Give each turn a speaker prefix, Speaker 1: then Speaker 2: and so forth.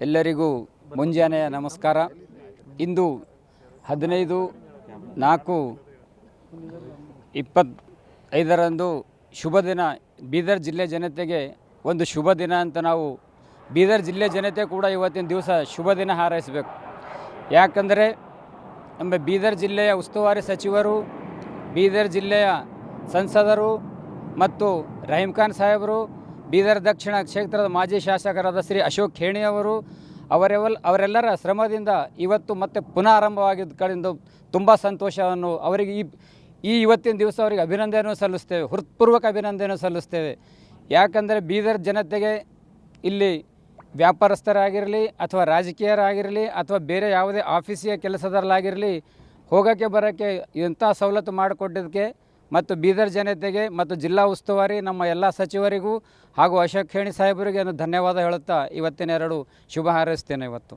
Speaker 1: ಎಲ್ಲರಿಗೂ ಮುಂಜಾನೆಯ ನಮಸ್ಕಾರ. ಇಂದು ಹದಿನೈದು ನಾಲ್ಕು ಇಪ್ಪತ್ತೈದರಂದು ಶುಭ ದಿನ. ಬೀದರ್ ಜಿಲ್ಲೆ ಜನತೆಗೆ ಒಂದು ಶುಭ ದಿನ ಅಂತ ನಾವು ಬೀದರ್ ಜಿಲ್ಲೆ ಜನತೆ ಕೂಡ ಇವತ್ತಿನ ದಿವಸ ಶುಭ ದಿನ ಹಾರೈಸಬೇಕು. ಯಾಕಂದರೆ ನಮ್ಮ ಬೀದರ್ ಜಿಲ್ಲೆಯ ಉಸ್ತುವಾರಿ ಸಚಿವರು, ಬೀದರ್ ಜಿಲ್ಲೆಯ ಸಂಸದರು ಮತ್ತು ರಹೀಂ ಖಾನ್ ಸಾಹೇಬರು ಬೀದರ್ ದಕ್ಷಿಣ ಕ್ಷೇತ್ರದ ಮಾಜಿ ಶಾಸಕರಾದ ಶ್ರೀ ಅಶೋಕ್ ಖೇಣಿ ಅವರು ಅವರೆಲ್ಲ ಅವರೆಲ್ಲರ ಶ್ರಮದಿಂದ ಇವತ್ತು ಮತ್ತೆ ಪುನಃ ಕಡೆಯಿಂದ ತುಂಬ ಸಂತೋಷವನ್ನು ಅವರಿಗೆ ಈ ಈ ಇವತ್ತಿನ ದಿವಸ ಅವರಿಗೆ ಅಭಿನಂದನೆಯನ್ನು ಸಲ್ಲಿಸ್ತೇವೆ. ಹೃತ್ಪೂರ್ವಕ ಅಭಿನಂದನೆಯನ್ನು ಸಲ್ಲಿಸ್ತೇವೆ. ಯಾಕಂದರೆ ಬೀದರ್ ಜನತೆಗೆ ಇಲ್ಲಿ ವ್ಯಾಪಾರಸ್ಥರಾಗಿರಲಿ ಅಥವಾ ರಾಜಕೀಯರಾಗಿರಲಿ ಅಥವಾ ಬೇರೆ ಯಾವುದೇ ಆಫೀಸಿಯ ಕೆಲಸದಲ್ಲಾಗಿರಲಿ ಹೋಗೋಕ್ಕೆ ಬರೋಕ್ಕೆ ಎಂಥ ಸವಲತ್ತು ಮಾಡಿಕೊಟ್ಟಿದ್ದಕ್ಕೆ ಮತ್ತು ಬೀದರ್ ಜನತೆಗೆ ಮತ್ತು ಜಿಲ್ಲಾ ಉಸ್ತುವಾರಿ ನಮ್ಮ ಎಲ್ಲ ಸಚಿವರಿಗೂ ಹಾಗೂ ಅಶೋಕ್ ಖೇಣಿ ಸಾಹೇಬರಿಗೆ ಧನ್ಯವಾದ ಹೇಳುತ್ತಾ ಇವತ್ತಿನ ಎರಡು ಶುಭ ಹಾರೈಸ್ತೇನೆ ಇವತ್ತು.